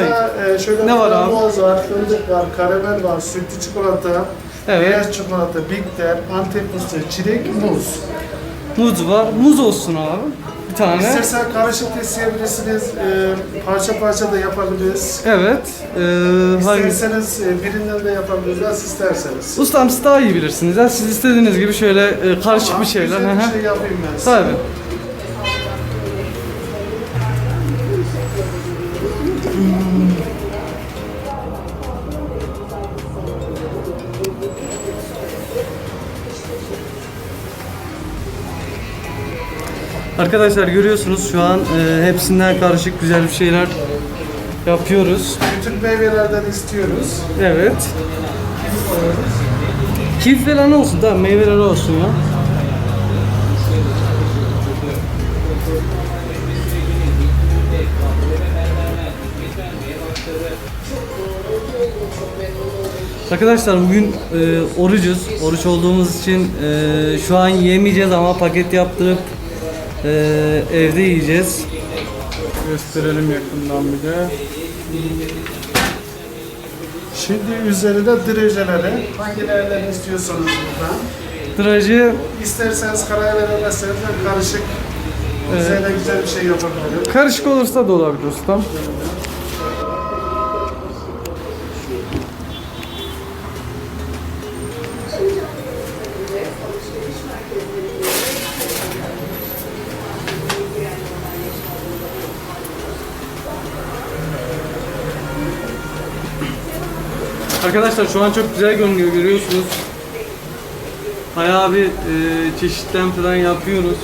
Mesela e, şöyle Ne var abi? frambuaz var, fındık var, karamel var, sütlü çikolata, Evet. beyaz çikolata, bitter, antep fıstığı, çilek, muz. Muz var. Muz olsun abi. Bir tane. İstersen karışık da isteyebilirsiniz, e, parça parça da yapabiliriz. Evet. Hangi- İsterseniz e, birinden de yapabiliriz, nasıl isterseniz. Ustam siz daha iyi bilirsiniz. Ya siz istediğiniz gibi şöyle e, karışık Tamam, bir şeyler. güzel bir şey yapayım ben size. Tabii. Arkadaşlar görüyorsunuz şu an e, hepsinden karışık güzel bir şeyler yapıyoruz. Bütün meyvelerden istiyoruz. Evet. Kif falan olsun tamam meyveler olsun ya. Arkadaşlar bugün e, orucuz. Oruç olduğumuz için e, şu an yemeyeceğiz ama paket yaptırıp e, evde yiyeceğiz. Gösterelim yakından bir de. Şimdi üzerine drejeleri hangilerden istiyorsanız buradan. Tıraşı İsterseniz karar veremezseniz de karışık üzerine güzel bir şey yapabilirim. karışık olursa da olabilir ustam. Arkadaşlar şu an çok güzel görünüyor görüyorsunuz. Bayağı bir e, çeşitten falan yapıyoruz.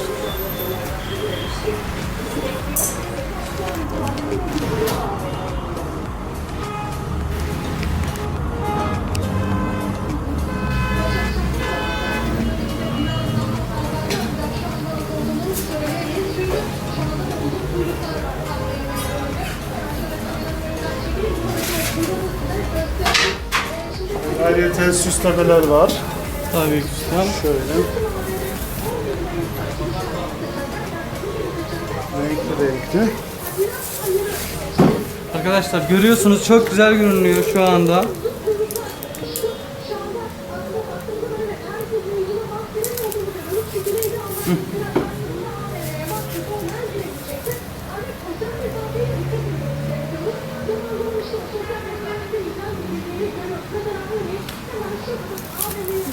Ayrıca süslemeler var. Tabii ki ustam. Şöyle. Renkli renkli. Arkadaşlar görüyorsunuz çok güzel görünüyor şu anda.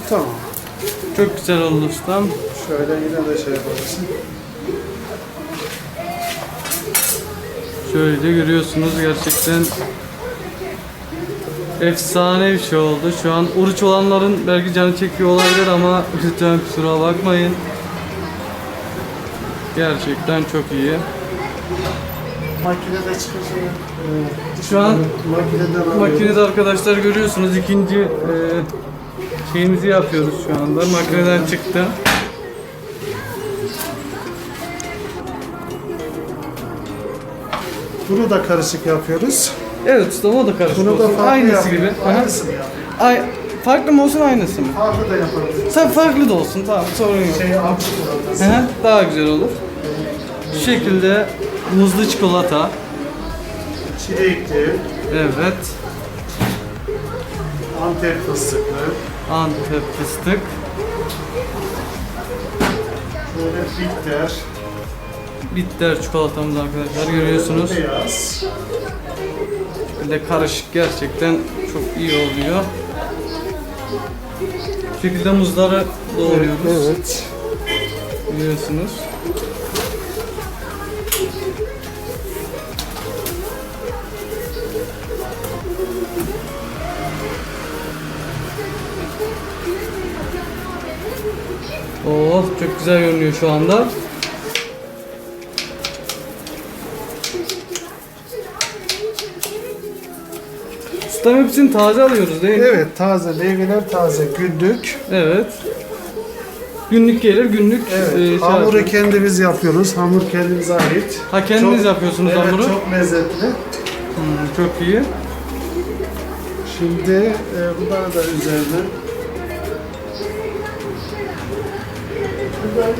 Tamam. Çok güzel oldu ustam. Şöyle yine de şey yapabilirsin. Şöyle de görüyorsunuz gerçekten efsane bir şey oldu. Şu an oruç olanların belki canı çekiyor olabilir ama lütfen kusura bakmayın. Gerçekten çok iyi. Makinede çıkacak. Şu an alıyoruz. Makinede arkadaşlar görüyorsunuz ikinci e, şeyimizi yapıyoruz şu anda. Makineden çıktı. Bunu da karışık yapıyoruz. Evet ustam o da karışık Bunu da olsun. farklı Aynısı gibi. Aynısı mı? Ay, farklı mı olsun aynısı mı? Farklı da yapabiliriz. Tabii farklı da olsun tamam sorun yok. Şey çikolatası. Hı hı, Daha güzel olur. Şu şekilde muzlu çikolata. Çilekli, Evet. antep fıstıklı, Antep fıstık. şöyle bitter, Bitter çikolatamız arkadaşlar görüyorsunuz. beyaz. De karışık gerçekten çok iyi oluyor. Bu şekilde muzları doğruyoruz. Evet. Biliyorsunuz. Oh çok güzel görünüyor şu anda. Ustam hepsini taze alıyoruz değil mi? Evet, taze meyveler taze, günlük. Evet. Günlük gelir, günlük Evet, e, şey hamuru yapıyoruz. kendimiz yapıyoruz. Hamur kendimize ait. Ha kendiniz Çok- yapıyorsunuz evet, hamuru. çok lezzetli. Hmm, çok iyi. Şimdi e, bunları da üzerine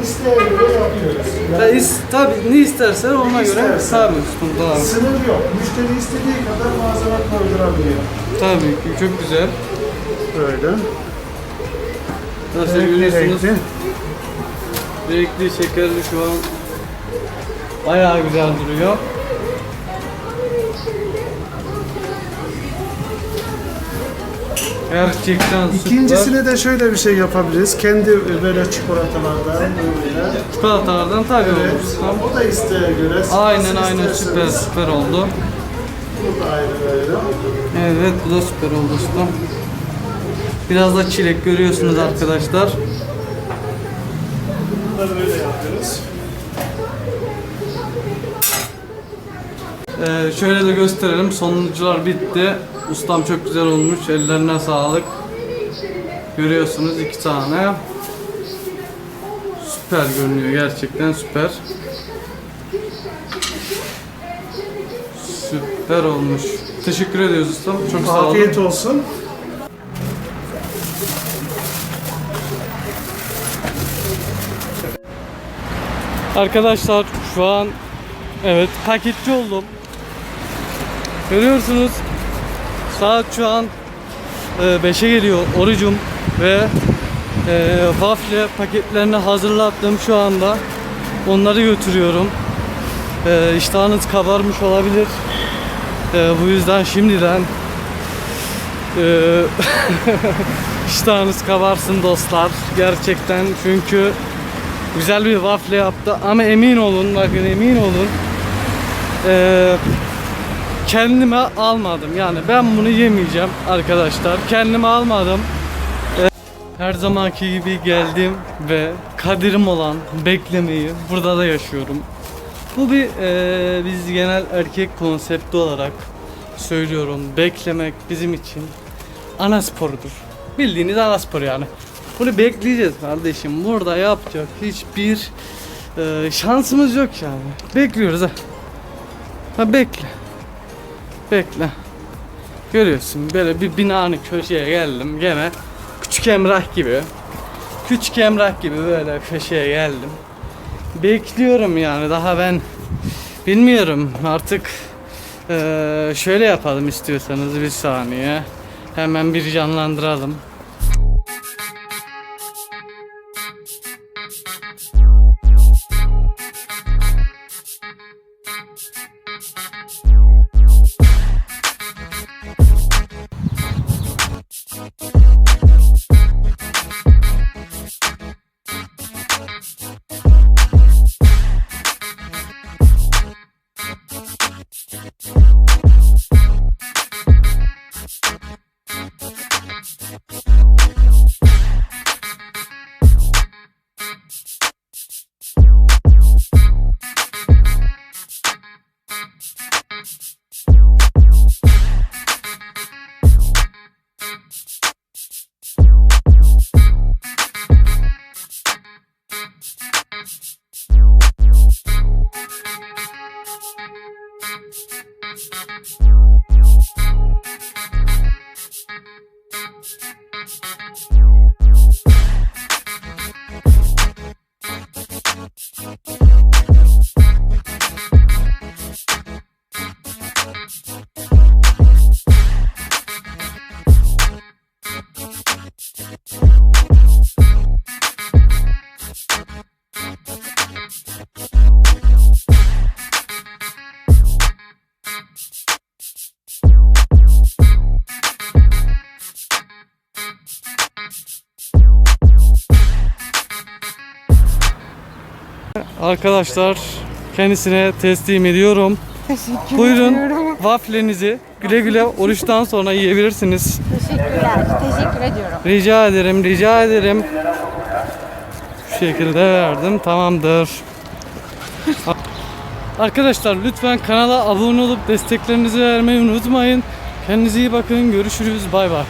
isteğe göre yapıyoruz. Yani Ya is, tabii ne istersen ona göre İstersen. tabii ustam tamam. Sınır yok. Müşteri istediği kadar malzeme koydurabiliyor. Tabii ki çok güzel. Böyle. Nasıl Renkli görüyorsunuz? renkli. Renkli şekerli şu an bayağı güzel duruyor. Gerçekten süper. İkincisine de şöyle bir şey yapabiliriz. Kendi böyle çikolatalardan böyle. Çikolatalardan tabii olur Evet. ustam. O da isteğe göre. Aynen aynen süper süper oldu. Bu da aynı böyle. Evet bu da süper oldu ustam. Biraz da çilek görüyorsunuz arkadaşlar. Bunu da böyle yapıyoruz. Ee, şöyle de gösterelim. Sonuncular bitti. Ustam çok güzel olmuş. Ellerine sağlık. Görüyorsunuz iki tane. Süper görünüyor. Gerçekten süper. Süper olmuş. Teşekkür ediyoruz ustam. Çok sağ olun. Afiyet olsun. Arkadaşlar şu an evet paketçi oldum. Görüyorsunuz saat şu an 5'e geliyor orucum ve e, waffle paketlerini hazırlattım şu anda. Onları götürüyorum. E, iştahınız kabarmış olabilir. E, bu yüzden şimdiden e, iştahınız kabarsın dostlar. Gerçekten çünkü güzel bir waffle yaptı ama emin olun bakın emin olun eee, kendime almadım yani ben bunu yemeyeceğim arkadaşlar kendime almadım Eee, her zamanki gibi geldim ve kaderim olan beklemeyi burada da yaşıyorum bu bir eee, biz genel erkek konsepti olarak söylüyorum beklemek bizim için ana sporudur bildiğiniz ana spor yani bunu bekleyeceğiz kardeşim. Burada yapacak hiçbir e, şansımız yok yani. Bekliyoruz ha. Ha bekle. Bekle. Görüyorsun böyle bir binanın köşeye geldim gene küçük emrah gibi. Küçük emrah gibi böyle köşeye geldim. Bekliyorum yani daha ben bilmiyorum artık e, şöyle yapalım istiyorsanız bir saniye. Hemen bir canlandıralım. Arkadaşlar kendisine teslim ediyorum. Teşekkür Buyurun ediyorum. wafflenizi güle güle oruçtan sonra yiyebilirsiniz. Teşekkürler. Teşekkür ediyorum. Rica ederim, rica ederim. Şu şekilde verdim. Tamamdır. Arkadaşlar lütfen kanala abone olup desteklerinizi vermeyi unutmayın. Kendinize iyi bakın. Görüşürüz. Bay bay.